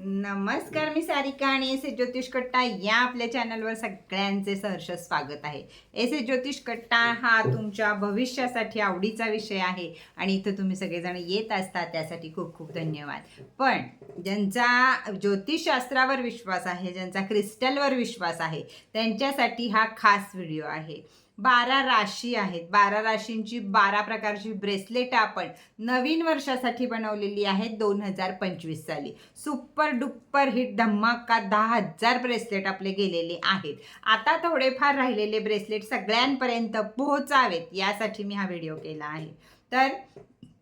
नमस्कार मी सारिका आणि S A ज्योतिष कट्टा या आपल्या चॅनलवर सगळ्यांचे सहर्ष स्वागत आहे. एस ए ज्योतिष कट्टा हा तुमच्या भविष्यासाठी आवडीचा विषय आहे आणि इथं तुम्ही सगळेजण येत असता त्यासाठी खूप खूप धन्यवाद. पण ज्यांचा ज्योतिषशास्त्रावर विश्वास आहे ज्यांचा क्रिस्टलवर विश्वास आहे त्यांच्यासाठी हा खास व्हिडिओ आहे. बारा राशी आहेत. बारा राशींची बारा प्रकारची ब्रेसलेट आपण नवीन वर्षासाठी बनवलेली आहेत दोन हजार पंचवीस साली. सुपर डुप्पर हिट धम्माका दहा हजार ब्रेसलेट आपले गेलेले आहेत. आता थोडेफार राहिलेले ब्रेसलेट सगळ्यांपर्यंत पोहोचावेत यासाठी मी हा व्हिडिओ केला आहे. तर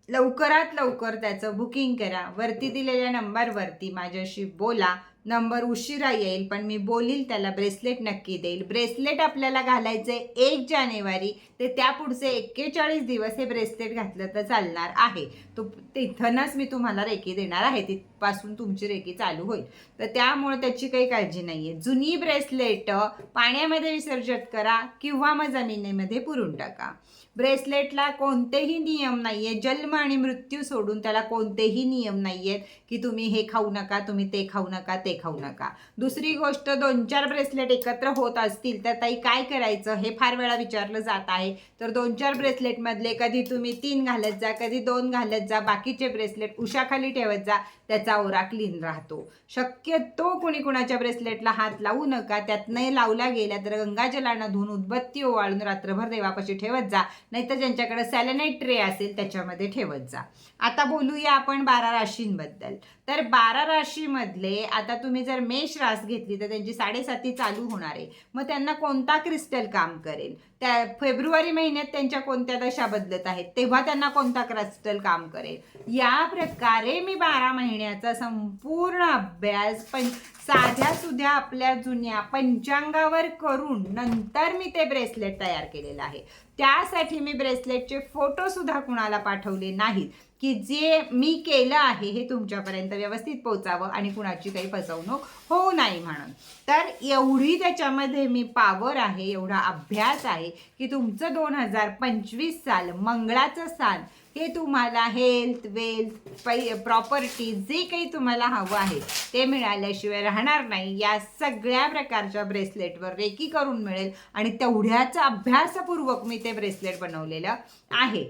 लवकरात लवकर त्याचं बुकिंग करा. वरती दिलेल्या नंबरवरती माझ्याशी बोला. नंबर उशिरा येईल पण मी बोलील त्याला ब्रेसलेट नक्की देईल. ब्रेसलेट आपल्याला घालायचे एक जानेवारी ते त्या पुढचे एक्केचाळीस दिवस हे ब्रेसलेट घातलं तर चालणार आहे. तो तिथनच मी तुम्हाला रेकी देणार आहे तिथपासून तुमची रेकी चालू होईल. तर त्यामुळे त्याची काही काळजी नाही आहे जुनी ब्रेसलेट पाण्यामध्ये विसर्जित करा किंवा मग जमिनीमध्ये पुरून टाका. ब्रेसलेटला कोणतेही नियम नाही आहे जन्म आणि मृत्यू सोडून त्याला कोणतेही नियम नाही आहेत की तुम्ही हे खाऊ नका तुम्ही ते खाऊ नका ते खाऊ नका. दुसरी गोष्ट दोन चार ब्रेसलेट एकत्र होत असतील तर ताई काय करायचं? हे फार वेळा विचारलं जात आहे. तर दोन चार ब्रेसलेटमधले कधी तुम्ही तीन घालत जा कधी दोन घालत जा बाकीचे ब्रेसलेट उशाखाली ठेवत जा त्याचा ओरा क्लीन राहतो. शक्यतो कुणी कुणाच्या ब्रेसलेटला हात लावू नका. त्यात नाही लावला गेला तर गंगाजलानं धुवून उदबत्ती ओवाळून रात्रभर देवापाशी ठेवत जा. नाहीतर ज्यांच्याकडे सॅलेनाईट ट्रे असेल त्याच्यामध्ये ठेवत जा. आता बोलूया आपण बारा राशींबद्दल. तर बारा राशीमधले आता तुम्ही जर मेष रास घेतली तर त्यांची साडेसाती चालू होणार आहे. मग त्यांना कोणता क्रिस्टल काम करेल? त्या फेब्रुवारी महिन्यात त्यांच्या कोणत्या दशा बदलत आहेत? तेव्हा त्यांना कोणता क्रिस्टल काम करेल? या प्रकारे मी बारा महिन्याचा संपूर्ण अभ्यास पण साध्या सुध्या आपल्या जुन्या पंचांगावर करून नंतर मी ते ब्रेसलेट तयार केलेलं आहे. त्यासाठी मी ब्रेसलेटचे फोटो सुद्धा कुणाला पाठवले नाहीत. की जे मी केलं आहे हे तुमच्यापर्यंत व्यवस्थित पोचावं आणि कुणाची काही फसवणूक होऊ नाही म्हणून. तर एवढी त्याच्यामध्ये मी पावर आहे एवढा अभ्यास आहे की तुमचं दोन हजार पंचवीस साल मंगळाचं साल हे तुम्हाला हेल्थ वेल्थ पै प्रॉपर्टी जे काही तुम्हाला हवं आहे ते मिळाल्याशिवाय राहणार नाही. या सगळ्या प्रकारच्या ब्रेसलेटवर रेकी करून मिळेल आणि तेवढ्याचा अभ्यासपूर्वक मी ते ब्रेसलेट बनवलेलं आहे.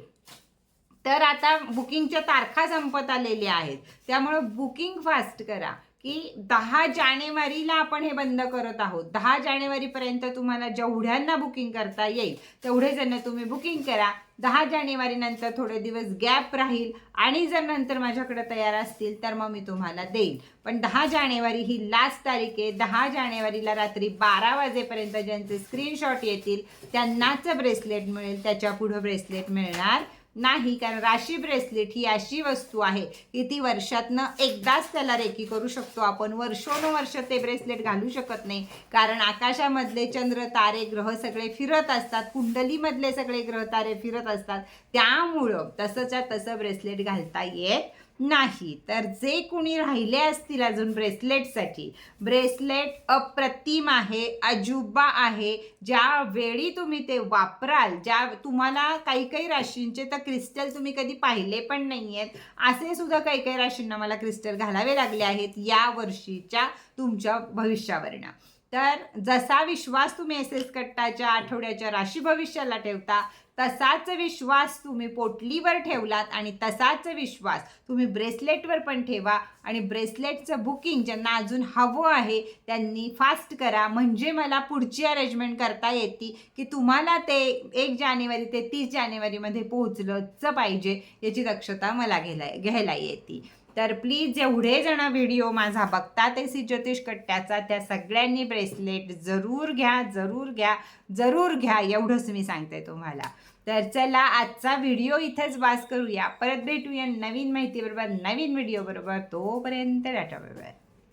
तर आता बुकिंगच्या तारखा संपत आलेल्या आहेत. त्यामुळं बुकिंग फास्ट करा की दहा जानेवारीला आपण हे बंद करत आहोत. दहा जानेवारीपर्यंत तुम्हाला जेवढ्यांना बुकिंग करता येईल तेवढे जण तुम्ही बुकिंग करा. दहा जानेवारीनंतर थोडे दिवस गॅप राहील आणि जर नंतर माझ्याकडे तयार असतील तर मग मी तुम्हाला देईल पण दहा जानेवारी ही लास्ट तारीख आहे. दहा जानेवारीला रात्री बारा वाजेपर्यंत ज्यांचे स्क्रीनशॉट येतील त्यांनाच ब्रेसलेट मिळेल. त्याच्या पुढं ब्रेसलेट मिळणार नाही कारण राशी ब्रेसलेट ही अशी वस्तू आहे की ती वर्षातनं एकदाच त्याला रेखी करू शकतो. आपण वर्षोनुवर्ष ते ब्रेसलेट घालू शकत नाही. कारण आकाशामधले चंद्र तारे ग्रह सगळे फिरत असतात. कुंडलीमधले सगळे ग्रह तारे फिरत असतात. त्यामुळं तसंच्या तसं ब्रेसलेट घालता येत नाही. तर जे कुणी राहिले असतील अजून ब्रेसलेटसाठी ब्रेसलेट अप्रतिम आहे अजुबा आहे. ज्या वेळी तुम्ही ते वापराल ज्या तुम्हाला काही काही राशींचे तर क्रिस्टल तुम्ही कधी पाहिले पण नाही आहेत असे सुद्धा काही काही राशींना मला क्रिस्टल घालावे लागले आहेत या वर्षीच्या तुमच्या भविष्यावरनं. तर जसा विश्वास तुम्ही एस एस कट्टाच्या आठवड्याच्या राशी भविष्याला ठेवता तसाच विश्वास तुम्ही पोटलीवर ठेवलात आणि तसाच विश्वास तुम्ही ब्रेसलेटवर पण ठेवा आणि ब्रेसलेटचं बुकिंग ज्यांना अजून हवं आहे त्यांनी फास्ट करा. म्हणजे मला पुढची अरेंजमेंट करता येते की तुम्हाला ते एक जानेवारी ते तीस जानेवारीमध्ये पोहोचलंच पाहिजे याची दक्षता मला घ्यायला घ्यायला येते. तर प्लीज जेवढे जण व्हिडिओ माझा बघतात सी ज्योतिष कट्ट्याचा त्या सगळ्यांनी ब्रेसलेट जरूर घ्या जरूर घ्या जरूर घ्या एवढंच मी सांगते तुम्हाला. तर चला आजचा व्हिडिओ इथेच वास करूया. परत भेटूया नवीन माहितीबरोबर नवीन व्हिडिओ बरोबर. तोपर्यंत डाटा बरोबर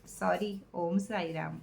सॉरी ओम साईराम.